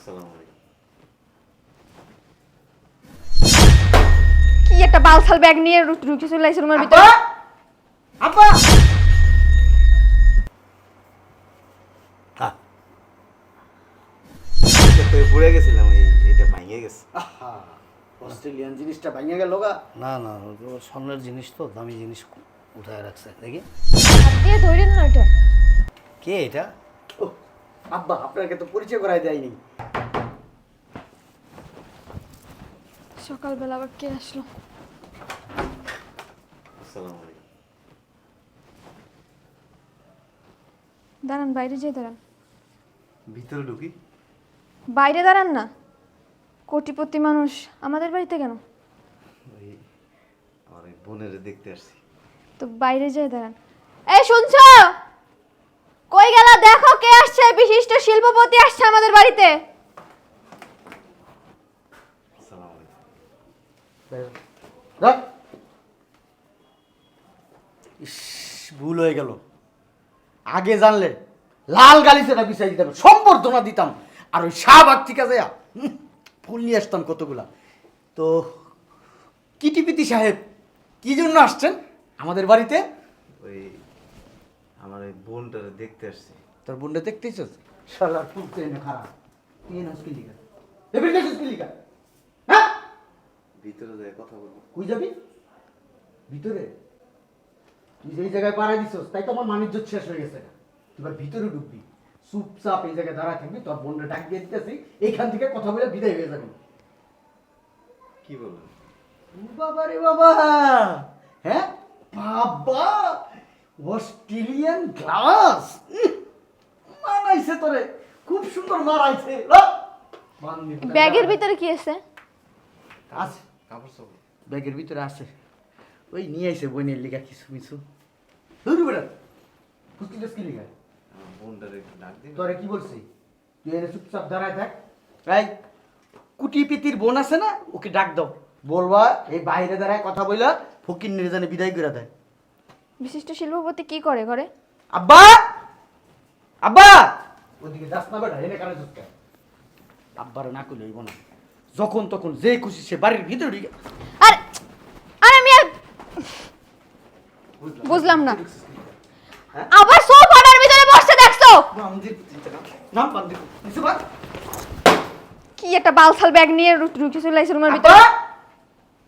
আসসালামু আলাইকুম। কি একটা বালছাল ব্যাগ নিয়ে ঢুকে চলে আসছে রুমের ভিতরে? আব্বা হ্যাঁ পড়ে গেছিলাম এটা ভাঙে গেছে। অস্ট্রেলিয়ান জিনিসটা ভাঙিয়ে গেল গা। না না ও স্বর্ণের জিনিস তো দামি জিনিস উঠায় রাখছে দেখি। হাত দিয়ে ধরেন না এটা। কে এটা? আব্বা আপনাকে তো পরিচয় করাই দেয়নি। সকালবেলা আবার কে আসলো? দাঁড়ান বাইরে যেয়ে দাঁড়ান। ভিতরে ঢুকি। বাইরে দাঁড়ান না। কোটিপতি মানুষ আমাদের বাড়িতে কেন? আমার বোনের দেখতে আসছি। তো বাইরে যেয়ে দাঁড়ান। এই শুনছ? কই গেল? দেখো কে আসছে। বিশিষ্ট শিল্পপতি আসছে আমাদের বাড়িতে আসসালামু আলাইকুম রাখ। ইস ভুল হয়ে গেল। আগে জানলে লাল গালিচাটা বিছাই দিতাম সম্বর্ধনা দিতাম। আর ওই শাহবাগ থেকে যায় ফুল নিয়ে আসতাম কতগুলা। তো কিটিপিতি সাহেব কি জন্য আসছেন আমাদের বাড়িতে? ওই আমার ওই বোনটারে দেখতে আসছি। তোর বোনটা দেখতেইছ শালার পুরতে এনে খারাপ। তুই এনে হসকি লিখা এবার কি লিখা ভিতরে যায় কথা বলব। কই যাবি? ভিতরে? তুই যেই জায়গায় পাড়া দিছস তাই তো আমার মানিজ্য শেষ হয়ে গেছে। এবার ভিতরে ঢুকবি। চুপচাপ এই জায়গায় দাঁড়ায় থাকবি তোর ডাক দিয়ে দিতেছি এইখান থেকে কথা বলে বিদায় হয়ে যাবি। কি বলবেন বাবা রে বাবা! হ্যাঁ? বাবা! Australian glass! মানাইছে তোরে। খুব সুন্দর মারাইছে। ব্যাগের ভিতরে কি আছে? আছে। কাপড় চাপড়। ব্যাগের ভিতরে আছে। ওই নিয়ে আইছে বইনের লিগা কিছু মিছু ধরু টুস্কি লিগা। আমার বোনটারে ডাক দিন তোরে কি বলছি? তুই এনে চুপচাপ দাঁড়ায় থাক। এই কুটি পিতির বোন আছে না? ওকে ডাক দাও। বলবা এই বাইরে দাঁড়ায় কথা বইলা ফকির নির্জানে বিদায় করে দেয়। বিশিষ্ট শিল্পপতি কি করে ঘরে? আব্বা! আব্বা! ওদিকে যাস না বেটা এনে কানে চুপকা আব্বার না কইলে হইব না। যখন তখন যে খুশি সে বাড়ির ভিতরে ঢুকে আর আরে আমি আর বুঝলাম। না। হ্যাঁ? আবার সোফাটার ভিতরে বসে দেখছ? নাম বান্দির নিচে বাদ। কি একটা বালসাল ব্যাগ নিয়ে ঢুকে চলে আসছে রুমের ভিতরে?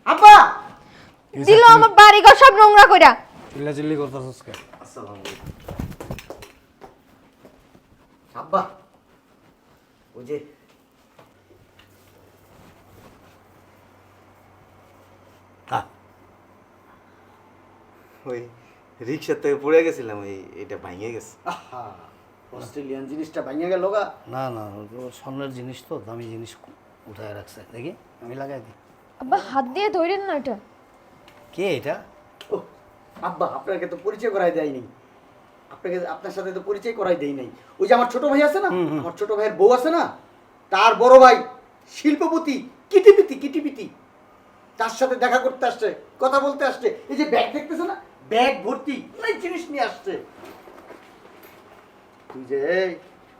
আব্বা! দিল আমার বাড়ি ঘর সব নোংরা কইরা। চিল্লা চিল্লি করতেছিস কে? আসসালামু আলাইকুম। আব্বা! ওই যে ওই রিক্সার থেকে পড়ে গেছিলাম এই এটা ভাঙে গেছে। আহা অস্ট্রেলিয়ান জিনিসটা ভাঙিয়ে গেল গা। না না ও স্বর্ণের জিনিস তো দামি জিনিস উঠায় রাখছে। দেখি আমি লাগাই দিই। আব্বা হাত দিয়ে ধরেন না এটা। কে এটা? ও আব্বা আপনাকে তো পরিচয় করাই দেয়নি। আপনাকে আপনার সাথে তো পরিচয় করাই দেই নাই। ওই যে আমার ছোট ভাই আছে না আমার ছোট ভাইয়ের বউ আছে না তার বড় ভাই শিল্পপতি কিটিপিতি কিটিপিতি। তার সাথে দেখা করতে আসছে কথা বলতে আসছে। এই যে ব্যাগ দেখতেছে না ব্যাগ ভর্তি অনেক জিনিস নিয়ে আসছে। তুই যে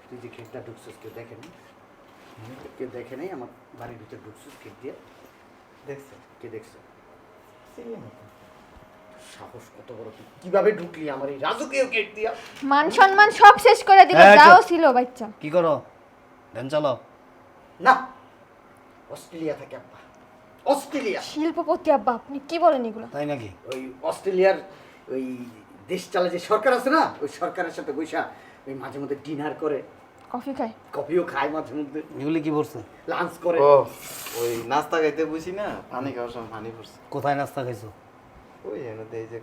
তুই যে খেটটা ঢুকছিস কেউ দেখে নি। কেউ দেখে নেই আমার বাড়ির ভিতরে ঢুকছিস খেট দিয়ে। দেখছেন কে দেখছে? সাহস কত বড় তুই। কীভাবে ঢুকলি আমার এই রাজকীয় গেট দিয়া? মান সম্মান সব শেষ করে দিল হ্যাঁ, যাও ছিল বাচ্চা। কি করো? ধ্যান চালাও। না অস্ট্রেলিয়া থেকে আব্বা। অস্ট্রেলিয়া। শিল্পপতি আব্বা আপনি কি বলেন এগুলো? তাই নাকি? ওই অস্ট্রেলিয়ার ওই দেশ চালা যে সরকার আছে না ওই সরকারের সাথে বৈশা ওই মাঝে মধ্যে ডিনার করে। কফি খায়? কফিও খায় মাঝে মধ্যে। এগুলি কি পড়ছে? লাঞ্চ করে। ও ওই নাস্তা খাইতে বুঝি না পানি খাওয়ার সময় পানি পড়ছে। কোথায় নাস্তা খাইছো? ওই এনে এই যে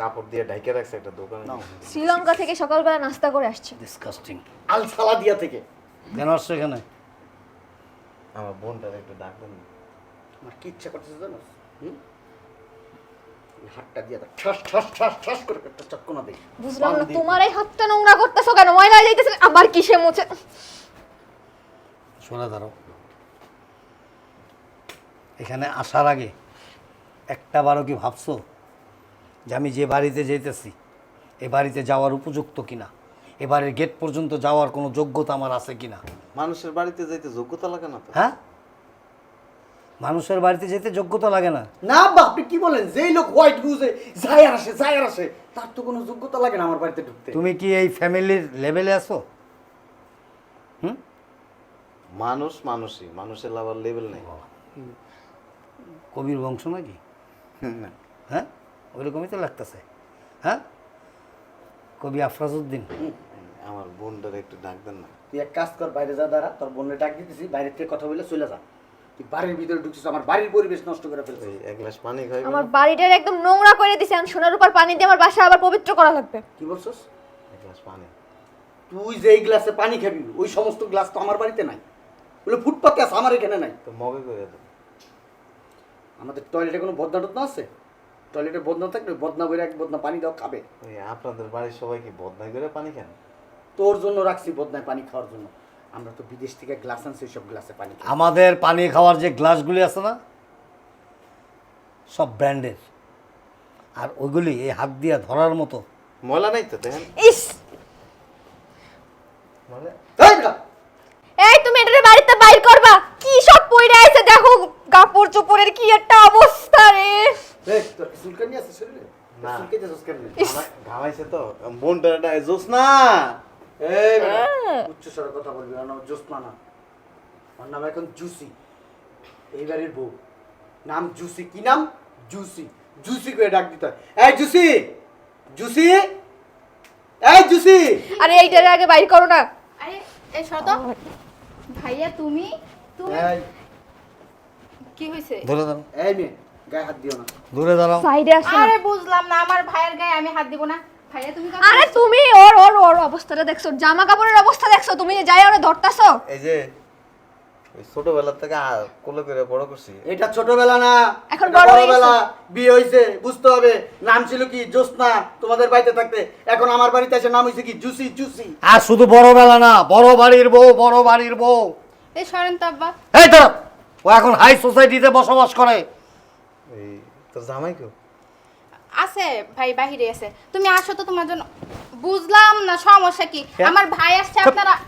কাপড় দিয়ে ঢাইকে রাখছে একটা দোকানে। নাও। শ্রীলঙ্কা থেকে সকালবেলা নাস্তা করে আসছে। ডিসকাস্টিং আল সালাদিয়া থেকে। কেন আসছো এখানে? আমার বোনটারে একটু ডাক দেন। না। আমার কি ইচ্ছা করতেছে জানো? হুম? হাতটা দিয়ে ঠাস ঠাস ঠাস ঠাস করে একটা চক্কনা দেই বুঝলাম না তোমার এই হাতটা নোংরা করতেছো কেন? ময়লা হয়ে যাইতেছে আবার কিসে মুছে শোনা দাঁড়াও। এখানে আসার আগে একটা বারো কি ভাবছ যে আমি যে বাড়িতে যেতেছি এ বাড়িতে যাওয়ার উপযুক্ত কিনা? এবারের গেট পর্যন্ত যাওয়ার কোনো যোগ্যতা আমার আছে কি না মানুষের বাড়িতে যাইতে যোগ্যতা লাগে না তো? হ্যাঁ? মানুষের বাড়িতে যেতে যোগ্যতা লাগে না? না আব্বা আপনি কি বলেন? যেই লোক হোয়াইট বুঝে যায় আর আসে যায় আর আসে তার তো কোনো যোগ্যতা লাগে না আমার বাড়িতে ঢুকতে। তুমি কি এই ফ্যামিলির লেভেলে আছো? হুম? মানুষ মানুষই মানুষের লাভার লেভেল নেই। কবির বংশ নাকি। হ্যাঁ? ওইরকমই তো লাগতেছে। হ্যাঁ? কবি আফরাজউদ্দিন। আমার বোনটার একটু ডাক দেন না। তুই এক কাজ কর বাইরে যা দাঁড়া। তোর বোনের ডাক দিতেছি বাইরে থেকে কথা বলে চলে যা। তুই বাড়ির ভিতরে ঢুকছিস আমার বাড়ির পরিবেশ নষ্ট করে ফেলছিস। এক গ্লাস পানি খাইবে আমার? বাড়িটার একদম নোংরা করে দিছে আমি সোনার উপর পানি দিয়ে আমার বাসা আবার পবিত্র করা লাগবে। কি বলছস? এক গ্লাস পানি। তুই যেই গ্লাসে পানি খাবি ওই সমস্ত গ্লাস তো আমার বাড়িতে নাই। বলে ফুটপাতে আছে আমার এখানে নাই। তো মগে করে দেন আমাদের টয়লেটে কোনো বদনা টদনা আছে? টয়লেটে বদনা থাকলে বদনা বইরে এক বদনা পানি দাও খাবে। ওই আপনাদের বাড়ির সবাই কি বদনাই করে পানি খান তোর জন্য রাখছি বদনায় পানি খাওয়ার জন্য। আমরা তো বিদেশ থেকে গ্লাস আনছি সব গ্লাসে পানি খাই। আমাদের পানি খাওয়ার যে গ্লাসগুলি আছে না সব ব্র্যান্ডের। আর ওইগুলি এই হাত দিয়া ধরার মতো। ময়লা নাই তো দেখেন। ইস! মানে এই বেটা, এই তুমি এটারে বাড়িতে বাইর করবা? কি সব পইরা আছে দেখো কাপড় চোপড়ের কি একটা অবস্থা রে। এই, তোর কি চুলকানি আছে শরীরে? না। চুলকাইতেছিস কেন? ঘামা- ঘামাইছে তো। বোনটার ডাক জোস না। এই উচ্চ স্বরে কথা বলবি ওর নাম জ্যোৎস্না না ওর নাম এখন জুসি। এই বাড়ির বউ। নাম জুসি কি নাম? জুসি। জুসি করে ডাক দিতে হয়। এই জুসি! জুসি! এই জুসি! আরে এইটারে আগে বাইর করো না। আরে এই শত। ভাইয়া তুমি? তুমি? কি হয়েছে ধরে এই মেয়ে গায়ে হাত দিও না। দূরে দাঁড়াও। সাইডে আসো আরে বুঝলাম না আমার ভাইয়ের গায়ে আমি হাত দিব না। আরে তুমি ওর ওর ওর অবস্থাটা দেখছ জামা কাপড়ের অবস্থা দেখছ তুমি যে যাই ওরে ধরতাছো। এই যে ওই ছোটবেলা থেকে কোলে করে বড় করছি। এটা ছোটবেলা না এখন বড়বেলা। বিয়ে হয়েছে বুঝতে হবে। নাম ছিল কি? জ্যোৎস্না তোমাদের বাড়িতে থাকতে। এখন আমার বাড়িতে এসে নাম হয়েছে কি? Juicy juicy. আর শুধু বড় বেলা না বড় বাড়ির বউ বড় বাড়ির বউ। এই সরেন তো আব্বা। এই তো ও এখন হাই সোসাইটিতে বসবাস করে। এই তোর জামাই কেউ? আছে ভাই বাহিরে আছে। তুমি আসো তো তোমার জন্য। বুঝলাম না সমস্যা কি? আমার ভাই আসছে আপনারা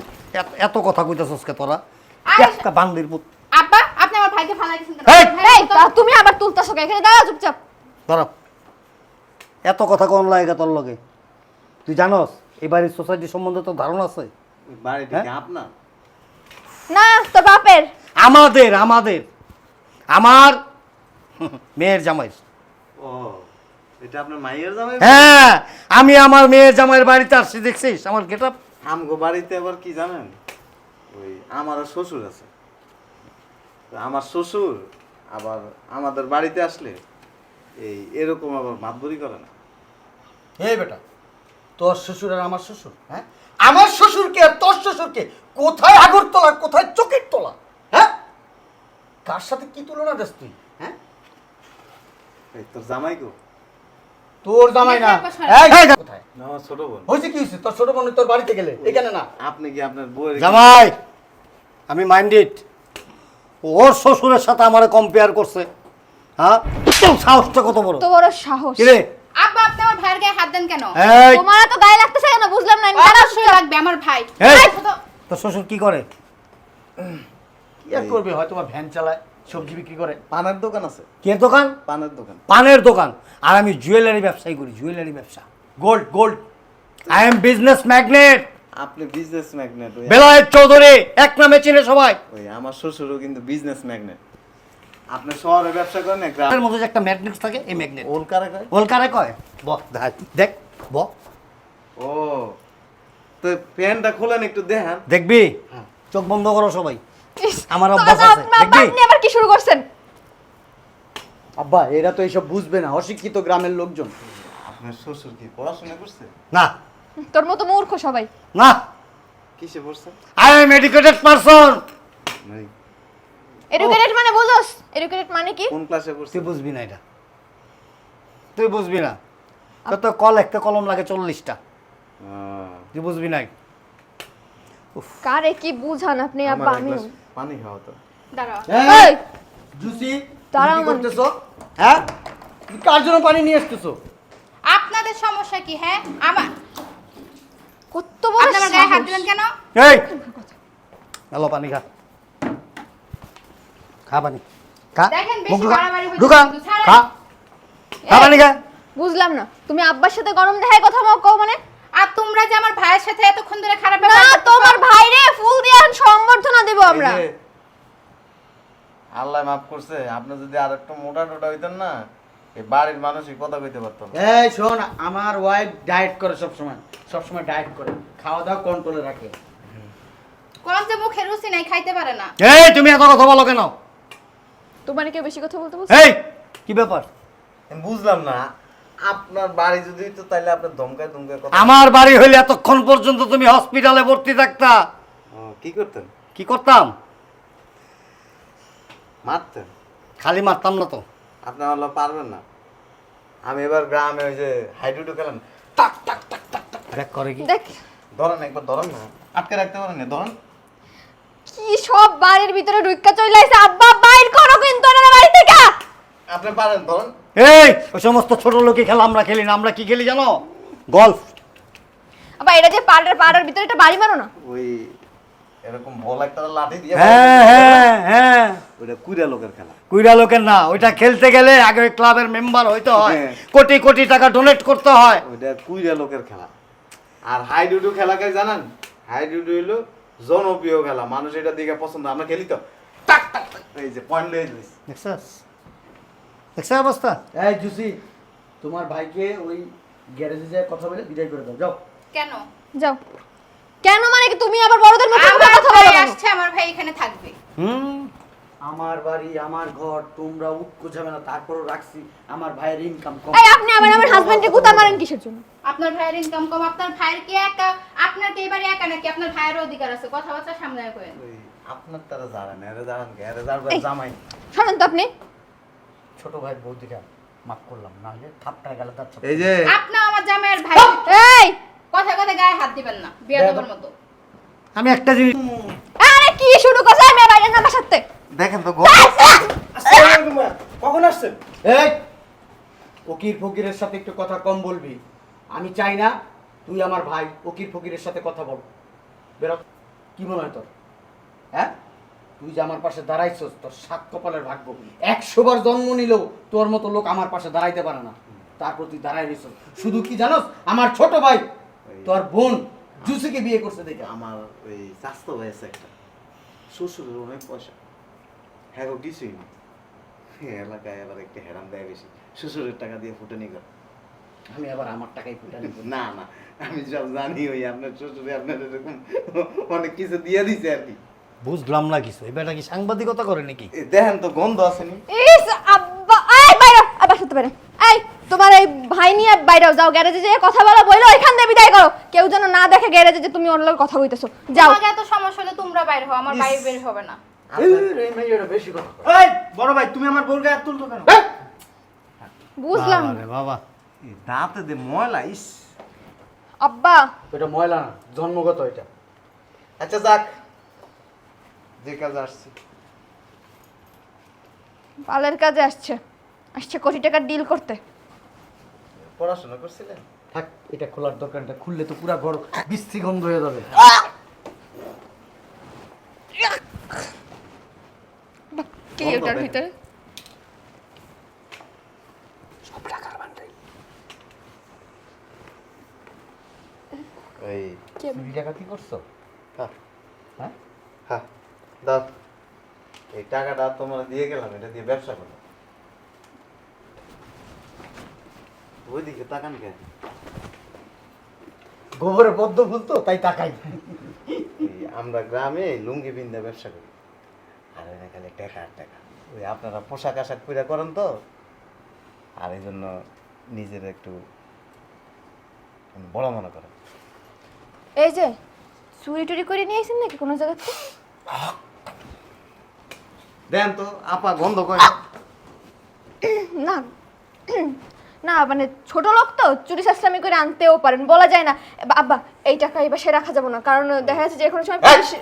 এত- কথা কইতেছস কে তোরা? একটা বান্দির পুত। আব্বা আপনি আমার ভাইকে ফালাই দিয়েছেন কেন? এই! তো- তা তুমি আবার তুলতাছো কেন? এখানে দাঁড়াও চুপচাপ। দাঁড়াও। এত কথা কোন লাগে তোর লগে? তুই জানস এই বাড়ির সোসাইটি সম্বন্ধে তো ধারণা আছে? বাড়িটা হ্যাঁ? আপনার? না তোর বাপের। আমাদের আমাদের। আমার মেয়ের জামাই। ও এটা আপনার মাইয়ের জামাই? হ্যাঁ আমি আমার মেয়ের জামাইয়ের বাড়িতে আসছি দেখছিস আমার গেট আপ আমগো বাড়িতে আবার কি জানেন? ওই আমারও শ্বশুর আছে। তো আমার শ্বশুর আবার আমাদের বাড়িতে আসলে এই এরকম আবার মাতবরি করে না। এই বেটা তোর শ্বশুর আর আমার শ্বশুর হ্যাঁ? আমার শ্বশুরকে আর তোর শ্বশুরকে কোথায় আগরতলা কোথায় চোখের তোলা হ্যাঁ? কার সাথে কি তুলনা দেস তুই হ্যাঁ? এই তোর জামাই কেউ তোর জামাই না। এই, এই, কোথায়? না ছোট বোন। হয়েছে কি হয়েছে? তোর ছোট বোন তোর বাড়িতে গেলে? এখানে না। আপনি কি আপনার বউয়ের জামাই আমি মাইন্ডেড ওর শ্বশুরের সাথে আমারে কম্পেয়ার করছে। হ্যাঁ? তোর সাহসটা কত বড়? তো বড় সাহস। কিরে? আব্বা আপনি আমার ভাইয়ের গায়ে হাত দেন কেন? তোমার তো গায়ে লাগতেছে কেন? বুঝলাম না আমি অবশ্যই লাগবে আমার ভাই। তোর শ্বশুর কি করে? কি আর করবে? হয়তো ভ্যান চালায়। সবজি বিক্রি করে। পানের দোকান আছে। কে দোকান? পানের দোকান। পানের দোকান। আর আমি জুয়েলারি ব্যবসায়ী করি জুয়েলারি ব্যবসা। Gold gold I am business magnate আপনি বিজনেস ম্যাগনেট বেলায়েত চৌধুরী এক নামে চিনে সবাই। ওই আমার শ্বশুরও কিন্তু বিজনেস ম্যাগনেট আপনি শহরে ব্যবসা করেন না গ্রাম এর মধ্যে যে একটা ম্যাগনেট থাকে এই ম্যাগনেট ওল কারে কয়? ওলকারে কয়? ব দেখ, ব। ও। তো প্যান্টটা খোলেন একটু দেখান। দেখবি? চোখ বন্ধ করো সবাই। আমার অভ্যাস আছে, দেখবি? আপনি আবার কি শুরু করছেন? আব্বা এরা তো এইসব বুঝবে না। অশিক্ষিত গ্রামের লোকজন। আপনার শ্বশুর কি পড়াশোনা করছে? না। তোর মতো মূর্খ সবাই। না। কিসে পড়ছে? আই এম এডুকেটেড পারসন মানে এডুকেটেড মানে এডুকেটেড মানে কি? কোন ক্লাসে পড়ছে? তুই বুঝবি না এটা। তুই বুঝবি না। তোর তো কল একটা কলম লাগে চল্লিশটা। আহ, তুই বুঝবি নাই। কারে কি বুঝান আপনি আব্বা আমি পানি খাওয়া তো। দাঁড়াও। এই, জুসি দাঁড়াও। করতেছো? হ্যাঁ? তুমি কার জন্য পানি নিয়ে আসতেছো? আপনাদের সমস্যা কি হ্যাঁ? আমার কত বড় আপনি আমার গায়ে হাত দিলেন কেন? এই! এলো পানি খা। খা পানি। খা। দেখেন, বেশি বাড়াবাড়ি ঢুকা। খা। খা পানি খা। বুঝলাম না। তুমি আব্বার সাথে গরম দেখায় কথা মো- কও মানে। আর তোমরা যে আমার ভাইয়ের সাথে এতক্ষণ ধরে খারাপ না ব্যবহার করতেছো, তোমার ভাইরে ফুল দিয়ে সম্বর্ধনা দেব আমরা। আল্লাহ মাফ করছে আপনি যদি আর একটু মোটা টোটা হইতেন না এই বাড়ির মানুষই কথা কইতে পারতাম না। এই শোন আমার ওয়াইফ ডায়েট করে সব সময় সব সময় ডায়েট করে। খাওয়া দাওয়া কন্ট্রোলে রাখে। কোন যে মুখে রুচি নাই খাইতে পারে না। এই তুমি এত কথা বলো কেন? তোমার কেউ বেশি কথা বলতে বলছে? এই কি ব্যাপার? আমি বুঝলাম না আপনার বাড়ি যদি হইতো তাহলে আপনার ধমকায় ধমকায় কথা আমার বাড়ি হইলে এতক্ষণ পর্যন্ত তুমি হসপিটালে ভর্তি থাকতা। কি করতেন? কি করতাম? মারতেন? খালি মারতাম না তো। আপনি আল্লাহ পারবেন না। আমি এবার গ্রামে ওই যে হাইডুডু খেলেন টাক টাক টাক টাক টাক দেখ করে কি? দেখ। ধরেন একবার ধরেন না। আটকে রাখতে পারেন না ধরেন। কি সব বাড়ির ভিতরে ঢুইকা চলে আইছে? আব্বা বাইর করো কিন্তু বাড়ি থেকে! আপনি পারেন ধরেন। এই ওই সমস্ত ছোট লোকই খেলা আমরা খেলি না আমরা কি খেলি জানো? গল্ফ। আবার এটা যে পাড়ার পাড়ার ভিতরে একটা বাড়ি মারো না। ওই এরকম বল একটা লাঠি দিয়ে হ্যাঁ হ্যাঁ হ্যাঁ। ওইটা কুড়া লোকের খেলা। কুইরা লোকের না ওইটা খেলতে গেলে আগে ওই ক্লাবের মেম্বার হইতে হয়। হ্যাঁ। কোটি কোটি টাকা ডোনেট করতে হয়। ওইটা কুইরা লোকের খেলা। আর হাই হাইডুডু খেলাকে জানেন? হাইডুডু হইল জনপ্রিয় খেলা মানুষ এটা দিকে পছন্দ আমরা খেলি তো। টাক টাক এই যে পয়েন্ট লয়ে যাইস। দেখছাস দেখছা অবস্থা? এই জুসি তোমার ভাইকে ওই গ্যারেজে যায় কথা বলে বিদায় করে দাও যাও। কেন? যাও। কেন মানে কি তুমি আবার বড়দের আমার কথা ভাই বলো কেন? আসছে আমার ভাই এখানে থাকবে। হুম? আমার বাড়ি আমার ঘর তোমরা উৎকো যাবে না তারপরও রাখছি। আমার ভাইয়ের ইনকাম কম। এই আপনি আবার আমার হাজবেন্ডকে গুতা মারেন কিসের জন্য? আপনার ভাইয়ের ইনকাম কম আপনার ভাইয়ের কি একা? আপনার কি এবারে একা নাকি? আপনার ভাইয়ের অধিকার আছে কথাবার্তা সামনে করেন। আপনার তারা জানেন এরে জানেন এরে জানবে জামাই। শোনেন তো আপনি। ছোট ভাই বৌদিকা মাফ করলাম না হলে থাপটায় গেলে তার এই যে আপনি আমার জামাইয়ের ভাই। এই! কথা কথা গায়ে হাত দিবেন না বিয়াদবের মতো। আমি একটা জিনিস আরে কি শুরু করছে? আমি বাইরে না বাসাতে দেখেন তো ঘর কখন আসছেন? এই! ফকির ফকিরের সাথে একটু কথা কম বলবি। আমি চাই না তুই আমার ভাই ওকির ফকিরের সাথে কথা বল। বেরো। কি মনে হয় তোর? হ্যাঁ? তুই যে আমার পাশে দাঁড়াইছস তোর সাত কপালের ভাগ্য একশো বার জন্ম নিলেও তোর মতো লোক আমার পাশে দাঁড়াইতে পারে না। তারপর তুই দাঁড়াই রইছস। শুধু কি জানোস? আমার ছোট ভাই তোর বোন জুসিকে বিয়ে করছে দেখে। আমার ওই স্বাস্থ্য হয়েছে একটা। শ্বশুরের অনেক পয়সা। হ্যাঁ গো কিছুই না। এলাকায় আবার একটু হেরাম দেয় বেশি। শ্বশুরের টাকা দিয়ে ফুটানি করে। আমি আবার আমার টাকাই ফুটা নিব না না। আমি সব জানি ওই আপনার শ্বশুরে আপনার এরকম অনেক কিছু দিয়ে দিছে আর কি। বুঝলাম না কিছু। এবার কি সাংবাদিকতা করে নাকি? দেখেন তো গন্ধ আসেনি। ইস আব্বা এই বাইরে আর বাসাতে পারে। এই তোমার এই ভাই নিয়ে বাইরে যাও গ্যারেজে যেয়ে কথা বলা বইলো এখান দিয়ে বিদায় করো। কেউ যেন না দেখে গ্যারেজে যে তুমি ওর কথা কইতেছো। যাও। তোমাকে এত সমস্যা হলে তোমরা বাইরে হও আমার ভাই বের হবে না। এই মেয়েটা বেশি কথা এই বড় ভাই তুমি আমার বোর গায়ে তুলতো কেন? বুঝলাম। বাবা। বাবা দাঁতে দে ময়লা ইস। আব্বা। এটা ময়লা না জন্মগত এটা। আচ্ছা যাক। যে কাজ আসছি। পালের কাজে আসছে। আসছে কোটি টাকার ডিল করতে। পড়াশোনা করছিলেন? থাক এটা খোলার দরকার এটা খুললে তো পুরা ঘর বিশ্রী গন্ধ হয়ে যাবে। কি ওটার। ভিতরে? ওই চুরি ডাকাতি করছ? হ্যাঁ দাও। এই টাকাটা তোমার দিয়ে গেলাম এটা দিয়ে ব্যবসা করো ওইদিকে তাকান কেন? গোবরে পদ্ম ফুল তো তাই তাকাই। আমরা গ্রামে লুঙ্গি বিন্দা ব্যবসা করি। আর এরা খালি টাকা আর টাকা ওই আপনারা পোশাক আশাক করে করেন তো। আর এই জন্য নিজের একটু বড় মনে করেন। এই যে চুরি টুরি করে নিয়ে আসেন নাকি কোনো জায়গাতে? দেন তো আপা গন্ধ করে না না মানে ছোট লোক তো চুরি সাসলামি করে আনতেও পারেন বলা যায় না। আব্বা এই টাকা এবার সে রাখা যাবে না কারণ দেখা যাচ্ছে যে কোনো সময় পুলিশ-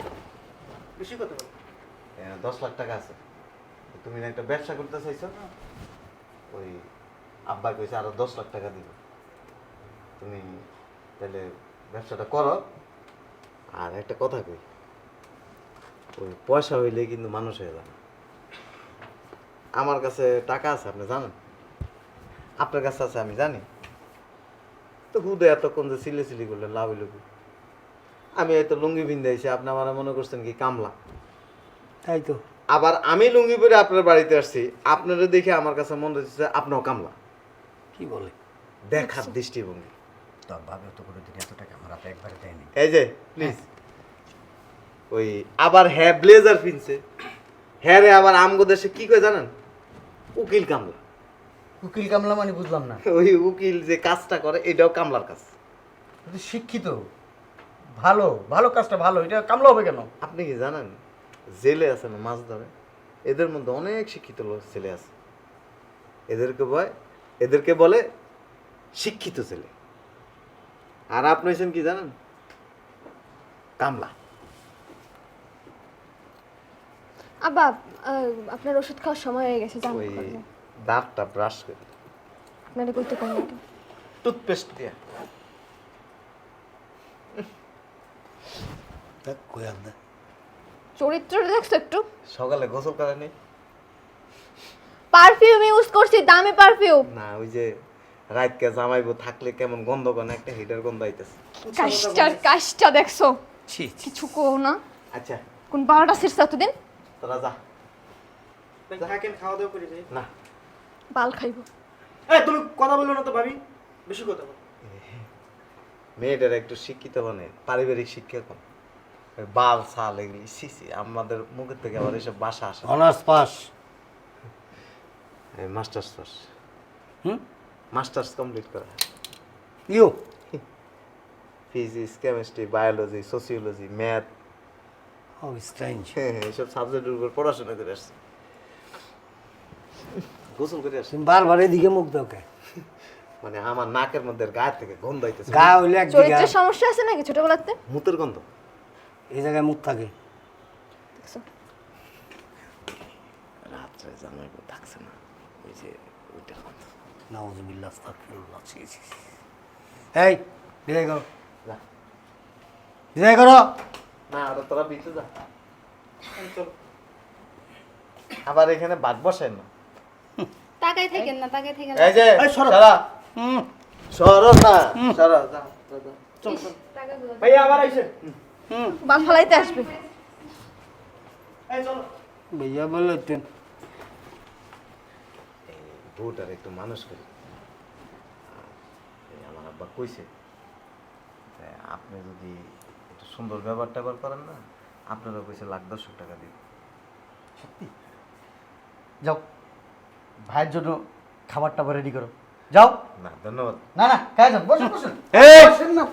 বেশি এ, দশ লাখ টাকা আছে। তুমি না একটা ব্যবসা করতে চাইছো না? ওই আব্বা কইছে আরও দশ লাখ টাকা দিব। তুমি তাহলে ব্যবসাটা করো। আর একটা কথা কই ওই পয়সা হইলে কিন্তু মানুষ হয়ে যাবে। আমার কাছে টাকা আছে আপনি জানেন? আপনার কাছে আছে আমি জানি। তো হুদে এতক্ষণ যে সিলে সিলি করলে লাভ হইল কি? আমি হয়তো লুঙ্গি বিন্দাইছি আপনি আমার মনে করছেন কি কামলা? তাই তো। আবার আমি লুঙ্গি পরে আপনার বাড়িতে আসছি আপনারা দেখে আমার কাছে মনে হচ্ছে আপনিও কামলা। কি বলে? দেখার দৃষ্টিভঙ্গি। তোর ভাবে তো করে দিন এত টাকা আমার হাতে একবারে দেয়নি। এই যে প্লিজ ওই আবার হ্যাঁ ব্লেজার পিনছে। হ্যাঁ রে আবার আমগো দেশে কি কয় জানেন? উকিল কামলা। উকিল কামলা মানে বুঝলাম না। ওই উকিল যে কাজটা করে এটাও কামলার কাজ। শিক্ষিত ভালো ভালো কাজটা ভালো এটা কামলা হবে কেন? আপনি কি জানেন জেলে আছে না মাছ ধরে। এদের মধ্যে অনেক শিক্ষিত লোক ছেলে আছে। এদেরকে বয় এদেরকে বলে শিক্ষিত ছেলে আর আপনি হয়েছেন কি জানেন? কামলা। আব্বা আপনার ওষুধ খাওয়ার সময় হয়ে গেছে ওই দাঁতটা ব্রাশ করে আপনারা করতে কোন টুথপেস্ট দিয়ে। দেখ কই আর দে। চরিত্র দেখছ একটু? সকালে গোসল করে নি? পারফিউম ইউজ করছি দামি পারফিউম না ওই যে রাতকে জামাইবো থাকলে কেমন গন্ধ কোন একটা হিটার গন্ধ আইতেছে। কাশটা কাশটা দেখছ? ছি কিছু কো না। আচ্ছা। কোন বারোটা শেষ এতদিন? তোরা যা। থাকেন খাওয়া দাওয়া করে যাই। না। বাল খাইব। এই তুমি কথা বলল না তো ভাবি। বেশি কথা বল। মেয়েটার একটু শিক্ষিত মানে পারিবারিক শিক্ষা কম। বাল সাল এগুলি সিসি আমাদের মুখের থেকে আবার এসব বাসা আসে। Honours pass. Masters pass. হুম? মাস্টার্স কমপ্লিট করা। You. Physics chemistry biology sociology math O strange এইসব সাবজেক্টের উপর পড়াশোনা করে আসছে। গোসল করে আসছে। বারবার এদিকে মুখ দাও কে? মানে আমার নাকের মধ্যে গায়ের থেকে গন্ধ আইতেছে। গা হইলে চরিত্রের সমস্যা আছে নাকি ছোটবেলাতে? মুতের গন্ধ। এই জায়গায় মুখ থাকে। রাত্রে থাকছে না ওই যে ওইটার গন্ধ। নাউজুবিল্লাহ আস্তাগফিরুল্লাহ ছি ছি ছি। এই বিদায় করো। বিদায় করো। না ওটা তোরা বিতে যা। আবার এখানে বাদ বসায় না তাকাই থাকেন না তাকাই থাকেন এই যে এই, সরো। সরা। হুম। সরো না সরো যা। চল। ভাইয়া আবার আইসে হুম। বাল ফালাইতে আসবে। এই চলো। ভাইয়া বললেন এই বউটার একটু মানুষ করি। আমার আব্বা কইছে আপনি যদি সুন্দর ব্যবহার ট্যাবহার করেন না আপনারও কইছে লাখ দশক টাকা দিন যাও ভাইয়ের জন্য খাবার টাবার রেডি করো। যাও। না ধন্যবাদ। না না যান বসেন বসেন। এই! বসেন না।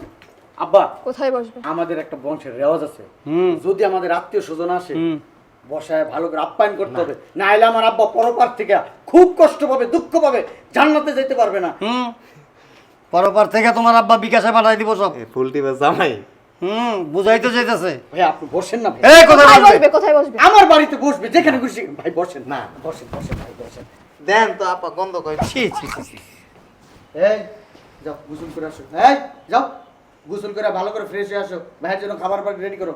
আব্বা কোথায় বসবে? আমাদের একটা বংশের রেওয়াজ আছে। হুম। যদি আমাদের আত্মীয় স্বজন আসে হুম। বসায় ভালো করে আপ্যায়ন করতে হবে না এলে আমার আব্বা পরপার থেকে খুব কষ্ট পাবে দুঃখ পাবে জান্নাতে যেতে পারবে না। হুম। পরপর থেকে তোমার আব্বা বিকাশে পাঠাই দিব সব। ফুলটি বা জামাই হুম বুঝাই তো যাইতেছে ভাই আপনি বসেন না ভাই। এই বসবে? বসবে কোথায় বসবে? আমার বাড়িতে বসবে যেখানে খুশি। ভাই বসেন না। বসেন বসেন ভাই বসেন। দেন তো আপা গন্ধ কই ছি ছি ছি। এই যাও গোসল করে আসো। এই যাও গোসল করে ভালো করে ফ্রেশ হয়ে আসো। ভাইয়ের জন্য খাবার রেডি করো।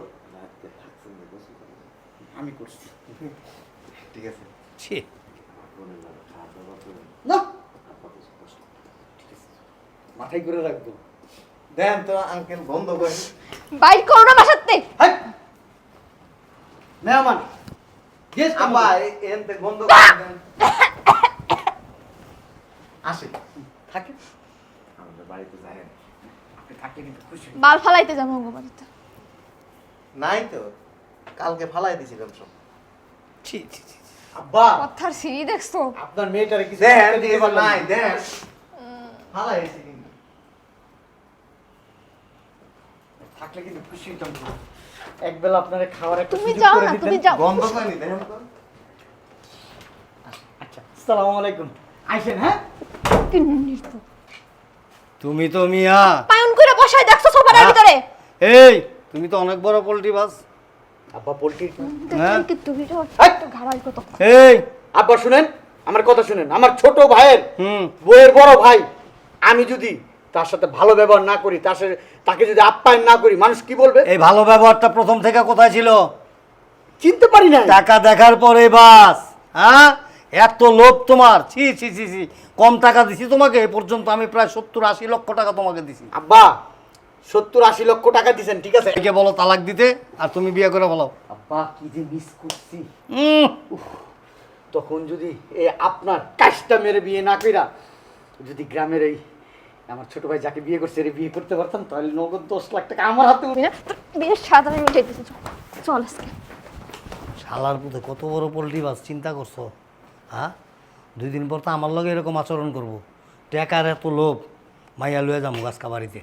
আমি করছি। ঠিক আছে। ছি। না। মাথায় করে রাখব। দেন তো আঙ্কেল গন্ধ কই বাইর করো না বাসাতে মেহমান গেস্ট এই- এনতে গন্ধ কই দেন। আসি। থাকে? আমাদের বাড়িতে না। আপনি থাকলে কিন্তু খুশি ফালাইতে যাব গো বাড়িতে। নাই তো কালকে ফালাই দিছিলাম সব। ছি ছি ছি ছি। আব্বা! কথার সিঁড়ি দেখছ? আপনার মেয়েটারে কিছু দেন নাই। দেন। ফালাই দিছি কিন্তু। থাকলে কিন্তু খুশি হইতাম তো। একবেলা আপনারে খাওয়ার একটা তুমি যাও না তুমি যাও। গন্ধ কইনি দেখেন তো আচ্ছা আসসালামু আলাইকুম। আইসেন হ্যাঁ? কি নির্বোধ। তুমি তো মিয়া। পায়ন করে বসাই দেখছ সোফার। ভিতরে। এই তুমি তো অনেক বড় পোল্ট্রি বাস। আব্বা পোল্ট্রি? হ্যাঁ। কি তুমি হাই! ঘাড়াই কত এই! আব্বা শুনেন আমার কথা শুনেন। আমার ছোট ভাইয়ের হুম। বইয়ের বড় ভাই আমি যদি তার সাথে ভালো ব্যবহার না করি তার সাথে তাকে যদি আপ্যায়ন না করি মানুষ কি বলবে? এই ভালো ব্যবহারটা প্রথম থেকে কোথায় ছিল? চিনতে পারি না টাকা দেখার পরে বাস। হ্যাঁ? এত লোভ তোমার। ছি ছি ছি ছি। কম টাকা দিছি তোমাকে এ পর্যন্ত আমি প্রায় সত্তর আশি লক্ষ টাকা তোমাকে দিছি। আব্বা সত্তর আশি লক্ষ টাকা দিছেন ঠিক আছে? একে বলো তালাক দিতে আর তুমি বিয়ে করে বলো। আব্বা কি যে মিস করছি। উম, তখন যদি এই আপনার কাজটা মেরে বিয়ে না কইরা যদি গ্রামের এই আমার ছোট ভাই যাকে বিয়ে করছে এর বিয়ে করতে পারতাম তাহলে নগদ দশ লাখ টাকা আমার হাতে তুমি না তোর বিয়ের স্বাদ আমি মিটাই দিতে চল চল আজকে। শালার মধ্যে কত বড় পোল্ট্রি বাস চিন্তা করছ? হ্যাঁ? দুই দিন পর তো আমার লগে এরকম আচরণ করব। টাকার এত লোভ মাইয়া লয়ে যাব গাছকা বাড়িতে।